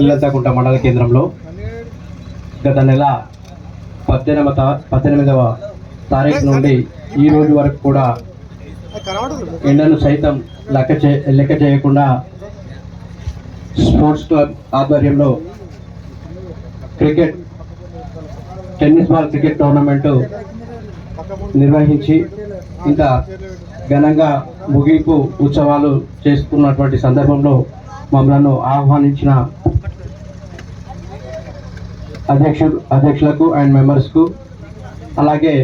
ఇల్లతకుంట మండల కేంద్రంలో గత నెల పద్దెనిమిద పద్దెనిమిదవ తారీఖు నుండి ఈ రోజు వరకు కూడా ఎండను సైతం లెక్క చే లెక్క చేయకుండా స్పోర్ట్స్ క్లబ్ ఆధ్వర్యంలో cricket tennis ball cricket tournament నిర్వహించి ఇంకా ఘనంగా ముగింపు ఉత్సవాలు చేసుకున్నటువంటి సందర్భంలో మమ్మలను ఆహ్వానించిన అధ్యక్షుడు అధ్యక్షులకు అండ్ మెంబర్స్కు అలాగే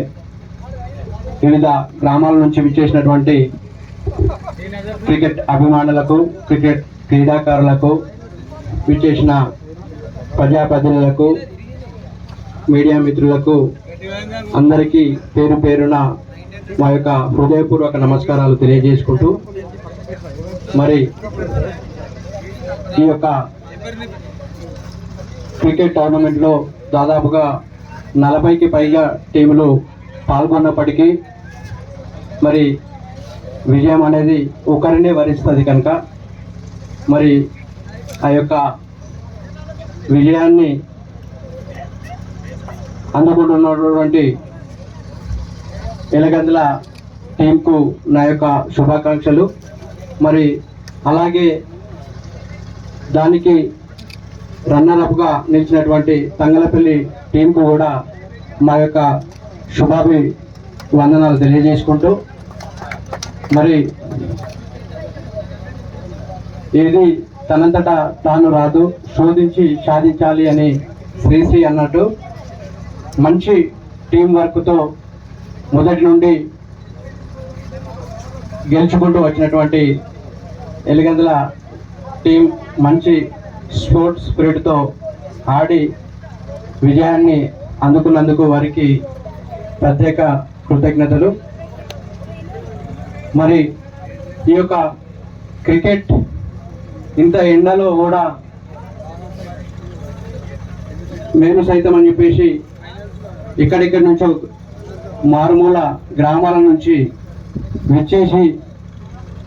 వివిధ గ్రామాల నుంచి విచ్చేసినటువంటి క్రికెట్ అభిమానులకు క్రికెట్ క్రీడాకారులకు విచ్చేసిన ప్రజాప్రతినిధులకు మీడియా మిత్రులకు అందరికీ పేరు పేరున మా యొక్క హృదయపూర్వక నమస్కారాలు తెలియజేసుకుంటూ మరి ఈ యొక్క క్రికెట్ టోర్నమెంట్లో దాదాపుగా నలభైకి పైగా టీములు పాల్గొన్నప్పటికీ మరి విజయం అనేది ఒకరినే వరిస్తుంది కనుక మరి ఆ యొక్క విజయాన్ని అందుకుంటున్నటువంటి ఎలగందుల టీంకు నా యొక్క శుభాకాంక్షలు. మరి అలాగే దానికి రన్నర్ అప్గా నిలిచినటువంటి తంగలపల్లి టీంకు కూడా మా యొక్క శుభాభి వందనాలు తెలియజేసుకుంటూ మరి ఏది తనంతట తాను రాదు శోధించి సాధించాలి అని శ్రీశ్రీ అన్నట్టు మంచి టీం వర్క్తో మొదటి నుండి గెలుచుకుంటూ వచ్చినటువంటి ఎలిగందుల టీం మంచి స్పోర్ట్స్ స్పిరిట్తో ఆడి విజయాన్ని అందుకున్నందుకు వారికి ప్రత్యేక కృతజ్ఞతలు. మరి ఈ యొక్క క్రికెట్ ఇంత ఎండలో కూడా మేము సైతం అని చెప్పేసి ఇక్కడిక్కడి నుంచో మారుమూల గ్రామాల నుంచి వచ్చేసి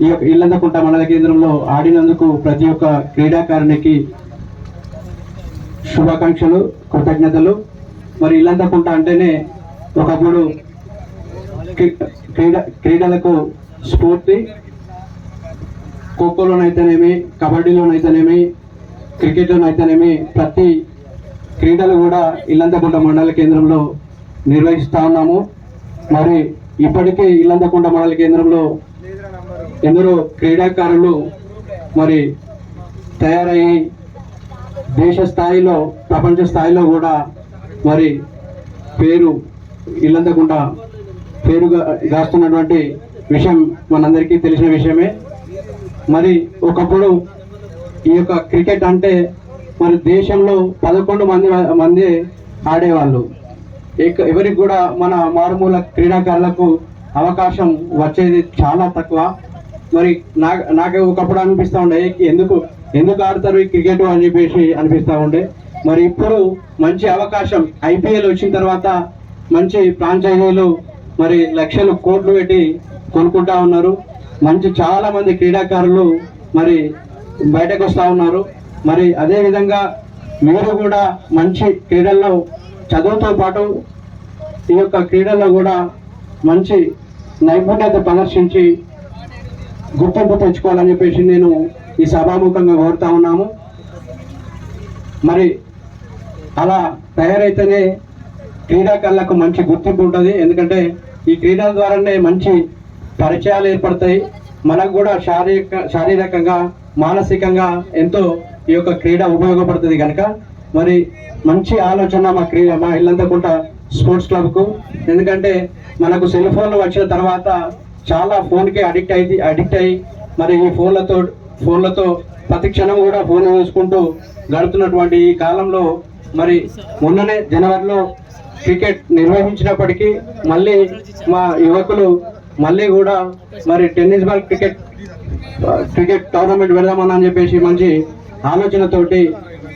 ఈ యొక్క ఇల్లందకుంట మండల కేంద్రంలో ఆడినందుకు ప్రతి ఒక్క క్రీడాకారునికి శుభాకాంక్షలు కృతజ్ఞతలు. మరి ఇల్లంతకుంట అంటేనే ఒకప్పుడు క్రీడ క్రీడలకు స్ఫూర్తి. ఖోఖోలోనైతేనేమి కబడ్డీలోనైతేనేమి క్రికెట్లోనైతేనేమి ప్రతి క్రీడలు కూడా ఇల్లంతకుంట మండల కేంద్రంలో నిర్వహిస్తూ ఉన్నాము. మరి ఇప్పటికే ఇల్లంతకుంట మండల కేంద్రంలో ఎందరో క్రీడాకారులు మరి తయారయ్యి దేశ స్థాయిలో ప్రపంచ స్థాయిలో కూడా మరి పేరు ఇల్లంతకుండా పేరుగా గాస్తున్నటువంటి విషయం మనందరికీ తెలిసిన విషయమే. మరి ఒకప్పుడు ఈ యొక్క క్రికెట్ అంటే మరి దేశంలో పదకొండు మంది మంది ఆడేవాళ్ళు. ఎవరికి కూడా మన మారుమూల క్రీడాకారులకు అవకాశం వచ్చేది చాలా తక్కువ. మరి నాకు నాకు ఒకప్పుడు అనిపిస్తూ ఉండే ఎందుకు ఎందుకు ఆడతారు ఈ క్రికెట్ అని చెప్పేసి అనిపిస్తూ ఉండే. మరి ఇప్పుడు మంచి అవకాశం ఐపీఎల్ వచ్చిన తర్వాత మంచి ఫ్రాంచైజీలు మరి లక్షలు కోట్లు పెట్టి కొనుక్కుంటా ఉన్నారు. మంచి చాలా మంది క్రీడాకారులు మరి బయటకు వస్తూ ఉన్నారు. మరి అదేవిధంగా మీరు కూడా మంచి క్రీడల్లో చదువుతో పాటు ఈ యొక్క క్రీడల్లో కూడా మంచి నైపుణ్యత ప్రదర్శించి గుర్తింపు తెచ్చుకోవాలని చెప్పేసి నేను ఈ సభాముఖంగా కోరుతా ఉన్నాము. మరి అలా తయారైతేనే క్రీడాకారులకు మంచి గుర్తింపు ఉంటుంది. ఎందుకంటే ఈ క్రీడల ద్వారానే మంచి పరిచయాలు ఏర్పడతాయి. మనకు కూడా శారీరక శారీరకంగా మానసికంగా ఎంతో ఈ యొక్క క్రీడ ఉపయోగపడుతుంది కనుక మరి మంచి ఆలోచన మా క్రీడ మా ఇల్లంతకుంట స్పోర్ట్స్ క్లబ్కు. ఎందుకంటే మనకు సెల్ ఫోన్లు వచ్చిన తర్వాత చాలా ఫోన్కి అడిక్ట్ అయి అడిక్ట్ అయ్యి మరి ఈ ఫోన్లతో ఫోన్లతో ప్రతి క్షణం కూడా ఫోన్ చూసుకుంటూ గడుపుతున్నటువంటి ఈ కాలంలో మరి మొన్ననే జనవరిలో క్రికెట్ నిర్వహించినప్పటికీ మళ్ళీ మా యువకులు మళ్ళీ కూడా మరి tennis ball cricket cricket tournament పెడదామని చెప్పేసి మంచి ఆలోచనతోటి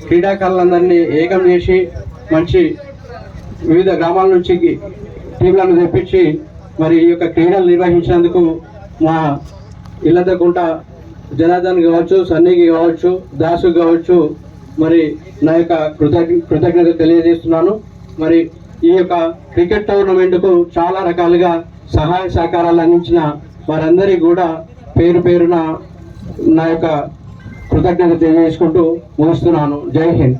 క్రీడాకారులందరినీ ఏకం చేసి మంచి వివిధ గ్రామాల నుంచి టీంలను తెప్పించి మరి ఈ యొక్క క్రీడలు నిర్వహించినందుకు మా ఇళ్ళదకుంట జనార్దన్ కావచ్చు సన్నీకి కావచ్చు దాసు కావచ్చు మరి నా యొక్క కృతజ్ఞ కృతజ్ఞత తెలియజేస్తున్నాను. మరి ఈ యొక్క క్రికెట్ టోర్నమెంట్కు చాలా రకాలుగా సహాయ సహకారాలు అందించిన వారందరికీ కూడా పేరు పేరున నా యొక్క కృతజ్ఞత తెలియజేసుకుంటూ ముగిస్తున్నాను. జై హింద్.